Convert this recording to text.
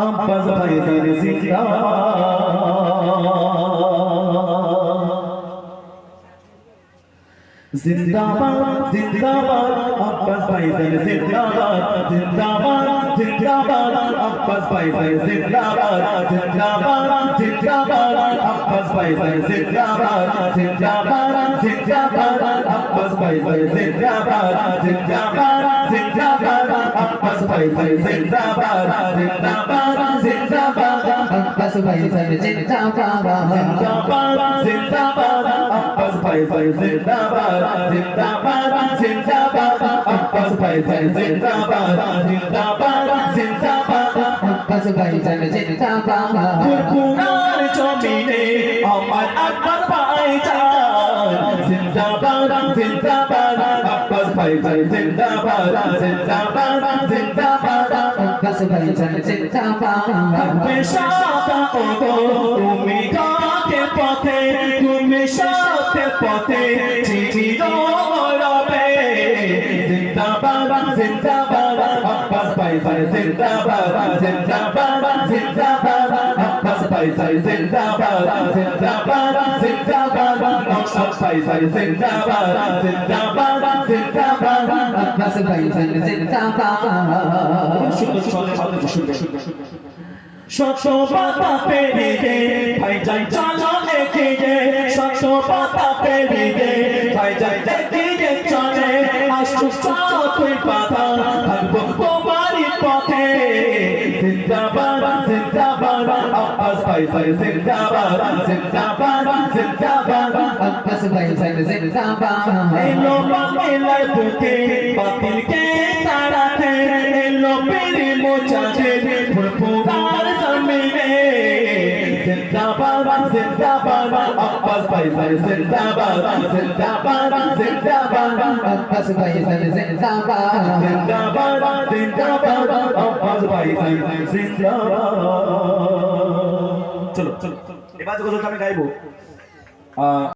আব্বাস ভাইজান জিন্দাবাদ জিন্দাবাদ, আব্বাস ভাইজান জিন্দাবাদ। জিন্দাবাদ জিন্দাবাদ, আব্বাস ভাইজান জিন্দাবাদ। জিন্দাবাদ জিন্দাবাদ, আব্বাস ভাইজান জিন্দাবাদ। জিন্দাবাদ জিন্দাবাদ, আব্বাস ভাইজান জিন্দাবাদ। জিন্দাবাদ জিন্দাবাদ আব্বাস ভাইজান জিন্দাবাদ জিন্দাবাদ জিন্দাবাদ। আব্বাস ভাইজান জিন্দাবাদ জিন্দাবাদ জিন্দাবাদ। আব্বাস ভাইজান জিন্দাবাদ জিন্দাবাদ জিন্দাবাদ। আব্বাস ভাইজান জিন্দাবাদ জিন্দাবাদ জিন্দাবাদ। আব্বাস ভাইজান জিন্দাবাদ। পুরার জমিনে আমার আব্বাস ভাইজান জিন্দাবাদ জিন্দাবাদ। আব্বাস ভাইজান জিন্দাবাদ জিন্দাবাদ জিন্দাবাদ আব্বাস ভাইজান জিন্দাবাদ থাকবে সাদা ওগো তুমি কাকে পথে তুমি সাথে পথে চিরবে জিন্দাবাদ জিন্দাবাদ আব্বাস ভাইজান জিন্দাবাদ জিন্দাবাদ জিন্দাবাদ আব্বাস জিন্দাবাদ জিন্দাবাদ জিন্দাবাদ আব্বাস ভাইজান জিন্দাবাদ জিন্দাবাদ জিন্দাবাদ আব্বাস ভাইজান জিন্দাবাদ শত পাতা পেরিয়ে ভাই যাই চলো লেখে গে শত পাতা পেরিয়ে ভাই যাই দেখে গে চলে আসু তুই পাতা থাকব তোমারই পথে জিন্দাবাদ জিন্দাবাদ আব্বাস ভাই ভাই জিন্দাবাদ জিন্দাবাদ জিন্দাবাদ আব্বাস ভাইজান জিন্দাবাদ এলো বাতিলের বুকে বাতিলকে তাড়াতে এলো পেরে মোচাতে ফুরফুরার জমিনে জিন্দাবাদ জিন্দাবাদ আব্বাস ভাই ভাই জিন্দাবাদ জিন্দাবাদ জিন্দাবাদ আব্বাস ভাইজান জিন্দাবাদ জিন্দাবাদ জিন্দাবাদ আব্বাস ভাই ভাই জিন্দাবাদ চলো চলো এবার গজলটা আমি গাইবো আহ